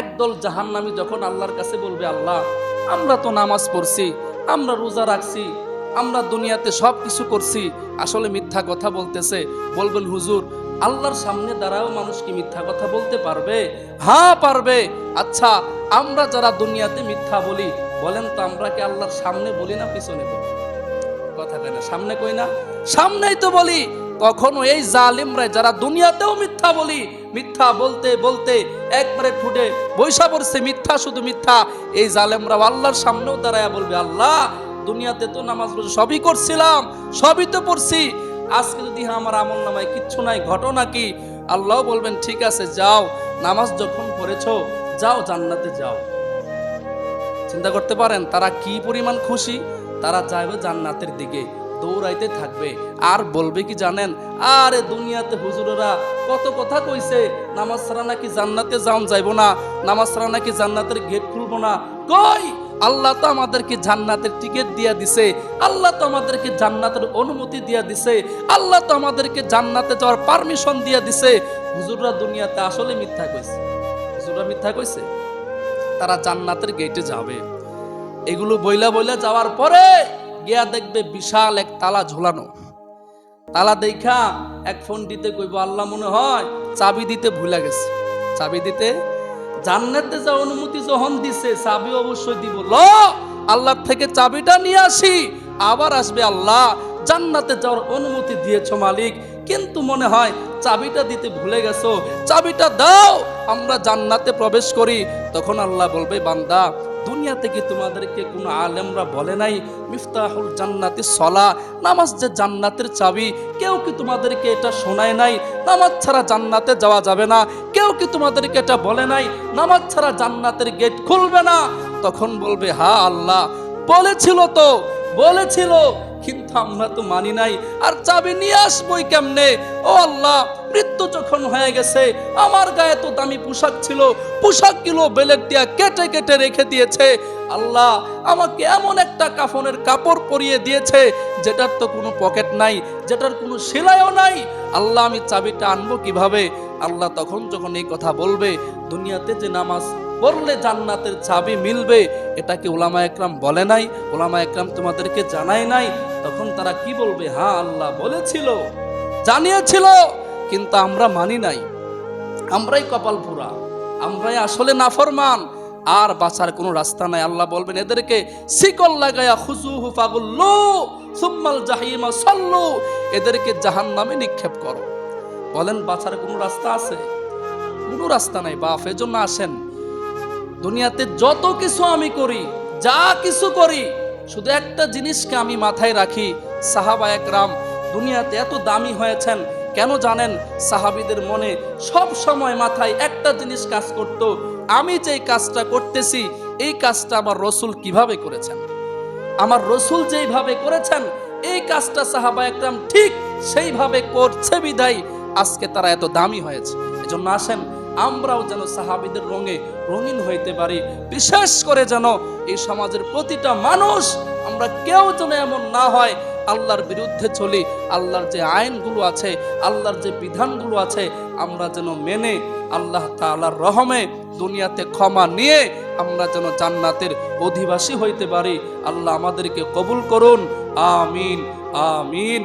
একদল জাহান্নামি যখন আল্লাহর কাছে বলবে, আল্লাহ, আমরা তো নামাজ পড়ছি, আমরা রোজা রাখছি, আমরা দুনিয়াতে সব কিছু করছি। আসলে মিথ্যা কথা বলতেছে। বলবেন, হুজুর, আল্লাহর সামনে দাঁড়াও মানুষ কি মিথ্যা কথা বলতে পারবে? হ্যাঁ পারবে। আচ্ছা আমরা যারা দুনিয়াতে মিথ্যা বলি, বলেন তো আমরা কি আল্লাহর সামনে বলি না পিছনে বলি? কথা কেন সামনে কই না? সামনেই তো বলি কখনো এই জালিমরা যারা দুনিয়াতেও মিথ্যা বলি, মিথ্যা বলতে বলতে একবারে ঠুটে বৈশা পড়ছে, মিথ্যা শুধু মিথ্যা। এই জালেমরা আল্লাহর সামনেও দাঁড়ায় বলবে, আল্লাহ, দুনিয়াতে তো নামাজ রোজা সবই করছিলাম, সবই তো পড়ছি। আজকে যদি হ্যাঁ আমার আমল নামায় কিচ্ছু নাই, ঘটনা কি? আল্লাহ বলবেন, ঠিক আছে, যাও, নামাজ যখন পড়েছো, যাও জান্নাতে যাও। চিন্তা করতে পারেন, তারা কি পরিমাণ খুশি? তারা যাবে জান্নাতের দিকে। দৌড়াইতে থাকবে। আর বলবে কি জানেন? আরে দুনিয়াতে হুজুরেরা কত কথা কইছে, নামাজ ছাড়া নাকি জান্নাতে যাওন যাইব না, নামাজ ছাড়া নাকি জান্নাতের গেট খুলবো না। কই? আল্লাহ তো আমাদেরকে জান্নাতের টিকিট দিয়া দিছে, আল্লাহ তো আমাদেরকে জান্নাতের অনুমতি দিয়া দিছে, আল্লাহ তো আমাদেরকে জান্নাতে যাওয়ার পারমিশন দিয়া দিছে। হুজুররা দুনিয়াতে আসলে মিথ্যা কইছে। হুজুররা মিথ্যা কইছে? তারা জান্নাতের গেটে যাবে। এগুলো বইলা বইলা যাওয়ার পরে গিয়া দেখবে বিশাল এক তালা ঝোলানো। তালা দেখা এক ফোন দিতে কইব, আল্লাহ মনে হয় চাবি দিতে ভুলে গেছে। চাবি দিতে জান্নাতে যা অনুমতি যখন দিছে, চাবি অবশ্যই দিব। ল আল্লাহ থেকে চাবিটা নিয়ে আসি। আবার আসবে, আল্লাহ, জান্নাতে যাওয়ার অনুমতি দিয়েছ মালিক, কিন্তু মনে হয় চাবিটা দিতে ভুলে গেছো। চাবিটা দাও, আমরা জান্নাতে প্রবেশ করি। তখন আল্লাহ বলবে, বান্দা দুনিয়াতে কি তোমাদেরকে কোনো আলেমরা বলে নাই, মিফতাহুল জান্নাতি সলা নামাজ যে জান্নাতের চাবি কেউ কি তোমাদেরকে এটা শোনায় নাই, নামাজ ছাড়া জান্নাতে যাওয়া যাবে না কেউ কি তোমাদেরকে এটা বলে নাই, নামাজ ছাড়া জান্নাতের গেট খুলবে না তখন বলবে, হা আল্লাহ, বলেছিল তো, বলেছিল, কিন্তু আমরা তো মানি নাই, আর চাবি নিয়ে আসবোই কেমনে? ও আল্লাহ মৃত্যু যখন হয়ে গেছে, আমার গায়ে তো দামি পোশাক ছিল। পোশাক কিলো বেলেট দিয়া কেটে কেটে রেখে দিয়েছে। আল্লাহ আমাকে এমন একটা কাফনের কাপড় পরিয়ে দিয়েছে, যেটার তো কোনো পকেট নাই, যেটার কোনো সেলাইও নাই। আল্লাহ আমি চাবিটা আনব কীভাবে? আল্লাহ তখন যখন এই কথা বলবে, দুনিয়াতে যে নামাজ পড়লে জান্নাতের চাবি মিলবে, এটা কি ওলামা একরাম বলে নাই? ওলামা একরাম তোমাদেরকে জানায় নাই? তখন তারা কি বলবে? হ্যাঁ আল্লাহ বলেছিল। জানিয়েছিল। কিন্তু আমরা মানি নাই। আমরাই কপাল পুরা, আমরাই আসলে নাফরমান। আর বাঁচার কোনো রাস্তা নাই। আল্লাহ বলবেন, এদেরকে শিকল লাগায়া খুজুহু ফাগুল্লু, সুম্মাল জাহিমা সল্লু, এদেরকে জাহান্নামে নিক্ষেপ করো। বলেন, বাঁচার কোনো রাস্তা আছে? কোনো রাস্তা নাই। বাপ, এজন্য আসেন। দুনিয়াতে যত কিছু আমি করি, যা কিছু করি, শুধু একটা জিনিসকে আমি মাথায় রাখি। সাহাবা একরাম, দুনিয়াতে এত দামি হয়েছেন কেন জানেন? সাহাবিদের মনে সব সময় মাথায় একটা জিনিস কাজ করত, আমি যে কাজটা করতেছি, এই কাজটা আমার রসুল কীভাবে করেছেন? আমার রসুল যেইভাবে করেছেন, এই কাজটা সাহাবা একরাম ঠিক সেইভাবে করছে বিদায় আজকে তারা এত দামি হয়েছে। এজন্য আসেন, আমরাও যেন সাহাবিদের রঙে রঙিন হইতে পারি, বিশেষ করে যেন এই সমাজের প্রতিটা মানুষ আমরা কেউ যেন এমন না হয় আল্লাহর বিরুদ্ধে চলি, আল্লাহর যে আইনগুলো আছে, আল্লাহর যে বিধানগুলো আছে, আমরা যেন মেনে আল্লাহ তালার রহমে দুনিয়াতে ক্ষমা নিয়ে আমরা যেন জান্নাতের অধিবাসী হইতে পারি। আল্লাহ আমাদেরকে কবুল করুন। আমিন আমিন।